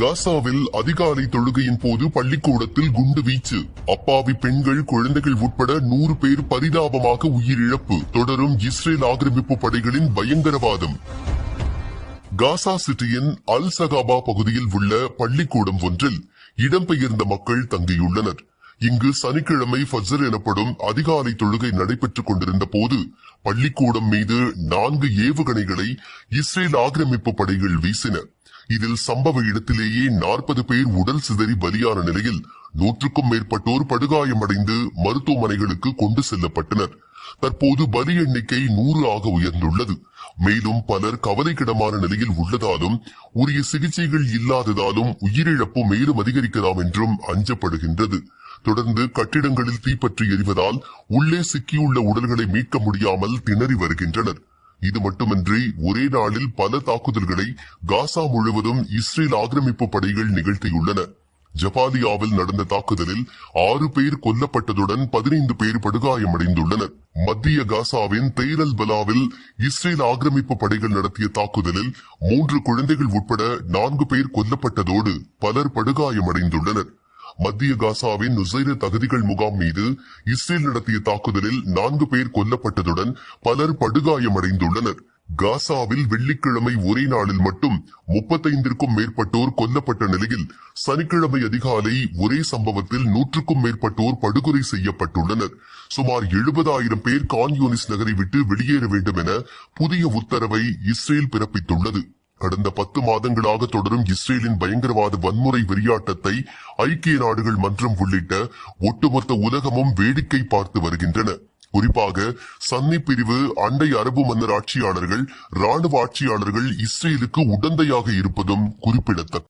காசாவில் அதிகாலை தொழுகையின் போது பள்ளிக்கூடத்தில் குண்டு வீச்சு. அப்பாவி பெண்கள் குழந்தைகள் உட்பட நூறு பேர் பரிதாபமாக உயிரிழப்பு. தொடரும் இஸ்ரேல் ஆக்கிரமிப்பு படைகளின் பயங்கரவாதம். காசா சிட்டியின் அல் சகாபா பகுதியில் உள்ள பள்ளிக்கூடம் ஒன்றில் இடம்பெயர்ந்த மக்கள் தங்கியுள்ளனர். இங்கு சனிக்கிழமை ஃபஜர் எனப்படும் அதிகாலை தொழுகை நடைபெற்றுக் கொண்டிருந்த போது பள்ளிக்கூடம் மீது நான்கு ஏவுகணைகளை இஸ்ரேல் ஆக்கிரமிப்பு படைகள் வீசின. இதில் சம்பவ இடத்திலேயே நாற்பது பேர் உடல் சிதறி பலியான நிலையில் நூற்றுக்கும் மேற்பட்டோர் படுகாயமடைந்து மருத்துவமனைகளுக்கு கொண்டு செல்லப்பட்டனர். தற்போது பலி எண்ணிக்கை நூறு ஆக உயர்ந்துள்ளது. மேலும் பலர் கவலைக்கிடமான நிலையில் உள்ளதாலும் உரிய சிகிச்சைகள் இல்லாததாலும் உயிரிழப்பு மேலும் அதிகரிக்கலாம் என்றும் அஞ்சப்படுகின்றது. தொடர்ந்து கட்டிடங்களில் தீப்பற்றி எரிவதால் உள்ளே சிக்கியுள்ள உடல்களை மீட்க முடியாமல் திணறி வருகின்றனர். இது மட்டுமின்றி ஒரே நாளில் பல தாக்குதல்களை காசா முழுவதும் இஸ்ரேல் ஆக்கிரமிப்பு படைகள் நிகழ்த்தியுள்ளன. ஜபாலியாவில் நடந்த தாக்குதலில் ஆறு பேர் கொல்லப்பட்டதுடன் பதினைந்து பேர் படுகாயமடைந்துள்ளனர். மத்திய காசாவின் தேரல் பலாவில் இஸ்ரேல் ஆக்கிரமிப்பு படைகள் நடத்திய தாக்குதலில் மூன்று குழந்தைகள் உட்பட நான்கு பேர் கொல்லப்பட்டதோடு பலர் படுகாயமடைந்துள்ளனர். மத்திய காசாவின் நுசைர தகுதிகள் முகாம் மீது இஸ்ரேல் நடத்திய தாக்குதலில் நான்கு பேர் கொல்லப்பட்டதுடன் பலர் படுகாயமடைந்துள்ளனர். காசாவில் வெள்ளிக்கிழமை ஒரே நாளில் மட்டும் முப்பத்தைந்திற்கும் மேற்பட்டோர் கொல்லப்பட்ட நிலையில் சனிக்கிழமை அதிகாலை ஒரே சம்பவத்தில் நூற்றுக்கும் மேற்பட்டோர் படுகொலை செய்யப்பட்டுள்ளனர். சுமார் எழுபதாயிரம் பேர் கான்யூனிஸ் நகரை விட்டு வெளியேற வேண்டும் என புதிய உத்தரவை இஸ்ரேல் பிறப்பித்துள்ளது. கடந்த பத்து மாதங்களாக தொடரும் இஸ்ரேலின் பயங்கரவாத வன்முறை வெறியாட்டத்தை ஐக்கிய நாடுகள் மன்றம் உள்ளிட்ட ஒட்டுமொத்த உலகமும் வேடிக்கை பார்த்து வருகின்றன. குறிப்பாக சன்னி பிரிவு அண்டை அரபு மன்னர் ஆட்சியாளர்கள் ராணுவ ஆட்சியாளர்கள் இஸ்ரேலுக்கு உடந்தையாக இருப்பதும் குறிப்பிடத்தக்கது